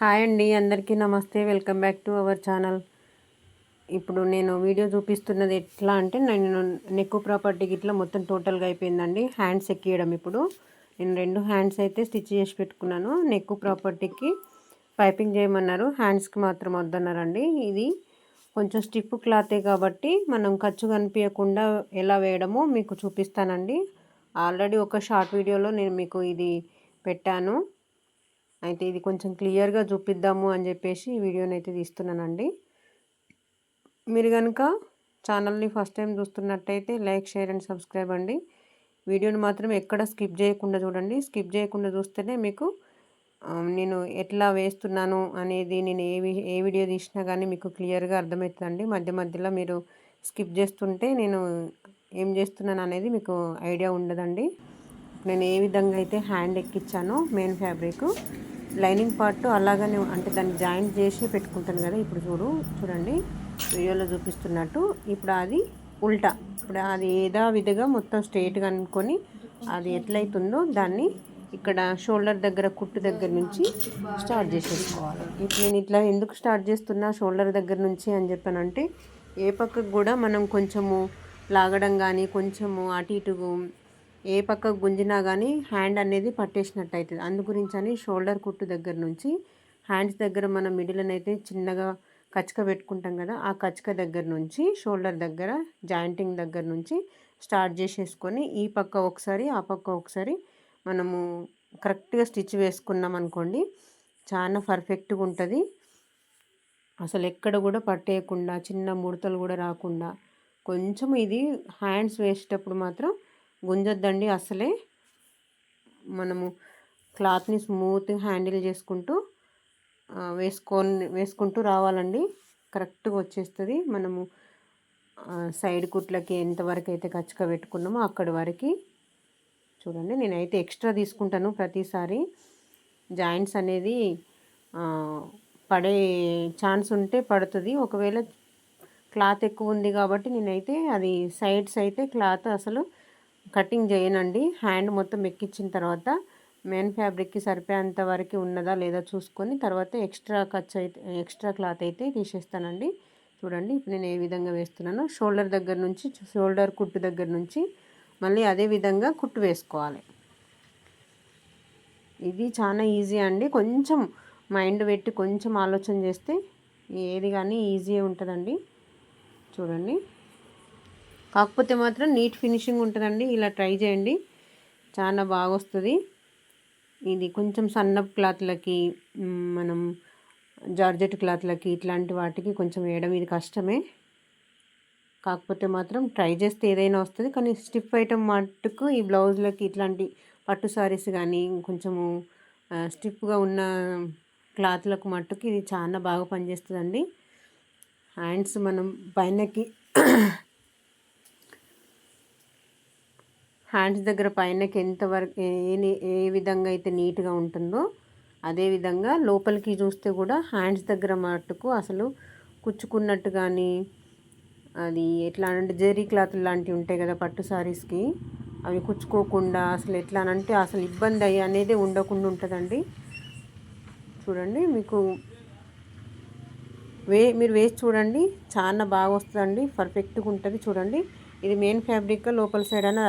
Hi అండి అందరికీ namaste. Welcome back to our channel. ఇప్పుడు నేను వీడియో చూపిస్తున్నది ఎట్లా అంటే నేను నెక్ ప్రాపర్టీకి ఇట్లా మొత్తం టోటల్గా అయిపోయిందండి. హ్యాండ్స్ ఎక్కియడం ఇప్పుడు. నేను రెండు హ్యాండ్స్ అయితే స్టిచ్ చేసి పెట్టుకున్నాను. నెక్ ప్రాపర్టీకి పైపింగ్ చేయమన్నారు. హ్యాండ్స్కి మాత్రం వద్దన్నారండి. ఇది కొంచెం స్టిప్ క్లాతే కాబట్టి మనం ఖర్చు కనిపించకుండా ఎలా వేయడమో మీకు చూపిస్తానండి. ఆల్రెడీ ఒక షార్ట్ వీడియోలో నేను మీకు ఇది పెట్టాను. అయితే ఇది కొంచెం క్లియర్గా చూపిద్దాము అని చెప్పేసి వీడియోని అయితే తీస్తున్నానండి. మీరు కనుక ఛానల్ని ఫస్ట్ టైం చూస్తున్నట్టయితే లైక్ షేర్ అండ్ సబ్స్క్రైబ్ అండి. వీడియోని మాత్రం ఎక్కడ స్కిప్ చేయకుండా చూడండి. స్కిప్ చేయకుండా చూస్తేనే మీకు నేను ఎట్లా వేస్తున్నాను అనేది నేను ఏ ఏ వీడియో తీసినా కానీ మీకు క్లియర్గా అర్థమవుతుందండి. మధ్య మధ్యలో మీరు స్కిప్ చేస్తుంటే నేను ఏం చేస్తున్నాను అనేది మీకు ఐడియా ఉండదండి. నేను ఏ విధంగా అయితే హ్యాండ్ ఎక్కించానో మెయిన్ ఫ్యాబ్రిక్ లైనింగ్ పార్ట్ అలాగనే అంటే దాన్ని జాయింట్ చేసి పెట్టుకుంటాను కదా ఇప్పుడు చూడు చూడండి. వీడియోలో చూపిస్తున్నట్టు ఇప్పుడు అది ఉల్టా. ఇప్పుడు అది ఏదా విధంగా మొత్తం స్ట్రైట్గా అనుకొని అది ఎట్లయితుందో దాన్ని ఇక్కడ షోల్డర్ దగ్గర కుట్టు దగ్గర నుంచి స్టార్ట్ చేసేసుకోవాలి. ఇప్పుడు నేను ఇట్లా ఎందుకు స్టార్ట్ చేస్తున్నా షోల్డర్ దగ్గర నుంచి అని చెప్పానంటే ఏ పక్కకు కూడా మనం కొంచెము లాగడం కానీ కొంచెము అటు ఇటు ఏ పక్క గుంజినా కానీ హ్యాండ్ అనేది పట్టేసినట్టు అవుతుంది అందు గురించి అని షోల్డర్ కుట్టు దగ్గర నుంచి హ్యాండ్స్ దగ్గర మనం మిడిల్ అయితే చిన్నగా కచ్చక పెట్టుకుంటాం కదా ఆ కచ్చక దగ్గర నుంచి షోల్డర్ దగ్గర జాయింటింగ్ దగ్గర నుంచి స్టార్ట్ చేసేసుకొని ఈ పక్క ఒకసారి ఆ పక్క ఒకసారి మనము కరెక్ట్గా స్టిచ్ వేసుకున్నాం అనుకోండి చాలా పర్ఫెక్ట్గా ఉంటుంది. అసలు ఎక్కడ కూడా పట్టేయకుండా చిన్న ముడతలు కూడా రాకుండా కొంచెం ఇది హ్యాండ్స్ వేసేటప్పుడు మాత్రం గుంజొద్దండి అసలే. మనము క్లాత్ని స్మూత్గా హ్యాండిల్ చేసుకుంటూ వేసుకొని వేసుకుంటూ రావాలండి. కరెక్ట్గా వచ్చేస్తుంది. మనము సైడ్ కుట్లకి ఎంతవరకు అయితే ఖచ్చితంగా పెట్టుకున్నామో అక్కడి వరకు. చూడండి నేనైతే ఎక్స్ట్రా తీసుకుంటాను ప్రతిసారి. జాయింట్స్ అనేది పడే ఛాన్స్ ఉంటే పడుతుంది. ఒకవేళ క్లాత్ ఎక్కువ ఉంది కాబట్టి నేనైతే అది సైడ్స్ అయితే క్లాత్ అసలు కటింగ్ చేయనండి. హ్యాండ్ మొత్తం ఎక్కించిన తర్వాత మెయిన్ ఫ్యాబ్రిక్కి సరిపోయేంత వరకు ఉన్నదా లేదా చూసుకొని తర్వాత ఎక్స్ట్రా ఖర్చు అయితే ఎక్స్ట్రా క్లాత్ అయితే తీసేస్తానండి. చూడండి ఇప్పుడు నేను ఏ విధంగా వేస్తున్నానో. షోల్డర్ దగ్గర నుంచి షోల్డర్ కుట్టు దగ్గర నుంచి మళ్ళీ అదే విధంగా కుట్టు వేసుకోవాలి. ఇది చాలా ఈజీ అండి. కొంచెం మైండ్ పెట్టి కొంచెం ఆలోచన చేస్తే ఏది కానీ ఈజీ ఉంటుందండి. చూడండి. కాకపోతే మాత్రం నీట్ ఫినిషింగ్ ఉంటుందండి. ఇలా ట్రై చేయండి. చాలా బాగా వస్తుంది ఇది కొంచెం సన్న క్లాత్లకి మనం జార్జెట్ క్లాత్లకి ఇట్లాంటి వాటికి కొంచెం వేయడం ఇది కష్టమే. కాకపోతే మాత్రం ట్రై చేస్తే ఏదైనా వస్తుంది. కానీ స్టిఫ్ ఐటమ్ మట్టుకు ఈ బ్లౌజ్లకి ఇట్లాంటి పట్టు సారీస్ కానీ కొంచెము స్టిఫ్గా ఉన్న క్లాత్లకు మట్టుకు ఇది చాలా బాగా పనిచేస్తుందండి. హ్యాండ్స్ మనం పైనకి హ్యాండ్స్ దగ్గర పైనకి ఎంతవరకు ఏ ఏ విధంగా అయితే నీట్గా ఉంటుందో అదేవిధంగా లోపలికి చూస్తే కూడా హ్యాండ్స్ దగ్గర మట్టుకు అసలు కుచ్చుకున్నట్టు కానీ అది ఎట్లా అంటే జెరీ క్లాత్ లాంటివి ఉంటాయి కదా పట్టు సారీస్కి అవి కుచ్చుకోకుండా అసలు ఎట్లా అంటే అసలు ఇబ్బంది అయ్యి అనేది ఉండకుండా ఉంటుందండి. చూడండి మీకు వే మీరు వేసి చూడండి చాలా బాగా వస్తుందండి పర్ఫెక్ట్గా ఉంటుంది చూడండి. ఇది మెయిన్ ఫ్యాబ్రిక్ లోపల సైడ్ అని